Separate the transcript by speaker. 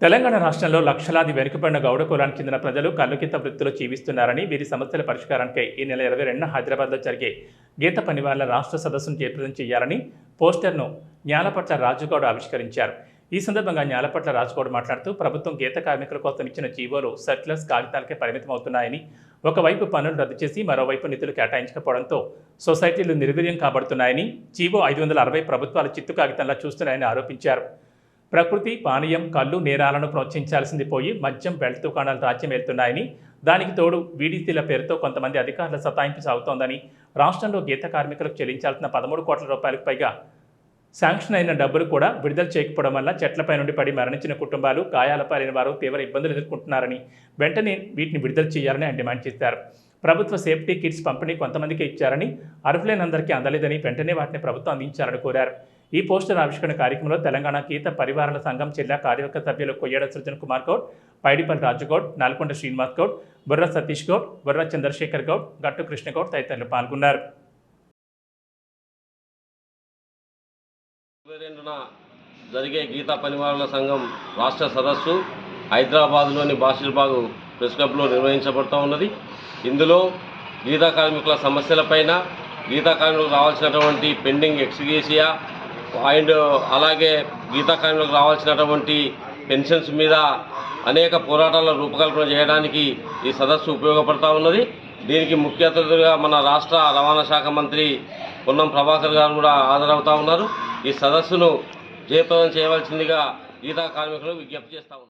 Speaker 1: తెలంగాణ రాష్ట్రంలో లక్షలాది వెనుకబడిన గౌడ కులానికి చెందిన ప్రజలు కల్లుకిత వృత్తిలో జీవిస్తున్నారని వీరి సమస్యల పరిష్కారానికై ఈ నెల ఇరవై రెండున హైదరాబాద్లో జరిగే గీత పనివాళ్ళ రాష్ట్ర సదస్సును చేపదం చేయాలని పోస్టర్ను న్యాలపట్ల రాజుగౌడ్ ఆవిష్కరించారు. ఈ సందర్భంగా న్యాలపట్ల రాజుగౌడ్ మాట్లాడుతూ ప్రభుత్వం గీత కార్మికుల కోసం ఇచ్చిన జీవోలు సర్క్యులర్స్ కాగితాలకే పరిమితమవుతున్నాయని ఒకవైపు పనులు రద్దు చేసి మరోవైపు నిధులు కేటాయించకపోవడంతో సొసైటీలు నిర్వీర్యం కాబడుతున్నాయని జీవో ఐదు వందల అరవై ప్రభుత్వాలు చిత్తు కాగితంలా చూస్తున్నాయని ఆరోపించారు. ప్రకృతి పానీయం కళ్ళు నేరాలను ప్రోత్సహించాల్సింది పోయి మద్యం బెల్ట్ దుకాణాలు రాజ్యం వెళ్తున్నాయని దానికి తోడు వీడిసీల పేరుతో కొంతమంది అధికారుల సతాయింపు సాగుతోందని రాష్ట్రంలో గీత కార్మికులకు చెల్లించాల్సిన పదమూడు కోట్ల రూపాయలకు పైగా శాంక్షన్ అయిన డబ్బులు కూడా విడుదల చేయకపోవడం వల్ల చెట్లపై నుండి పడి మరణించిన కుటుంబాలు గాయాలపాలైన వారు తీవ్ర ఇబ్బందులు ఎదుర్కొంటున్నారని వెంటనే వీటిని విడుదల చేయాలని ఆయన డిమాండ్ చేశారు. ప్రభుత్వ సేఫ్టీ కిట్స్ పంపిణీ కొంతమందికి ఇచ్చారని అర్హులైనందరికీ అందలేదని వెంటనే వాటిని ప్రభుత్వం అందించాలని కోరారు. ఈ పోస్టర్ ఆవిష్కరణ కార్యక్రమంలో తెలంగాణ గీత పరివారాల సంఘం జిల్లా కార్యవర్గ సభ్యులు కొయ్యడ సృజన్ కుమార్ గౌడ్ పైడిపల్లి రాజుగౌడ్ నల్గొండ శ్రీనివాస్ గౌడ్ బుర్ర సతీష్ గౌడ్ బుర్ర చంద్రశేఖర్ గౌడ్ గట్టు కృష్ణగౌడ్ తదితరులు పాల్గొన్నారు.
Speaker 2: జరిగే గీతా పరివారాల సంఘం రాష్ట్ర సదస్సు హైదరాబాద్లోని బాషిల్బాగ్ ప్రెస్ క్లబ్లో నిర్వహించబడుతూ ఉన్నది. ఇందులో గీతా కార్మికుల సమస్యలపైన గీతా కార్మికులకు రావాల్సినటువంటి పెండింగ్ ఎక్స్గ్రేసియా అండ్ అలాగే గీతా రావాల్సినటువంటి పెన్షన్స్ మీద అనేక పోరాటాల రూపకల్పన చేయడానికి ఈ సదస్సు ఉపయోగపడతా ఉన్నది. దీనికి ముఖ్య అతిథులుగా మన రాష్ట్ర రవాణా శాఖ మంత్రి పొన్నం ప్రభాకర్ గారు కూడా హాజరవుతా ఉన్నారు. ఈ సదస్సును జయప్రదం చేయవలసిందిగా గీతా కార్మికులు విజ్ఞప్తి చేస్తా ఉన్నారు.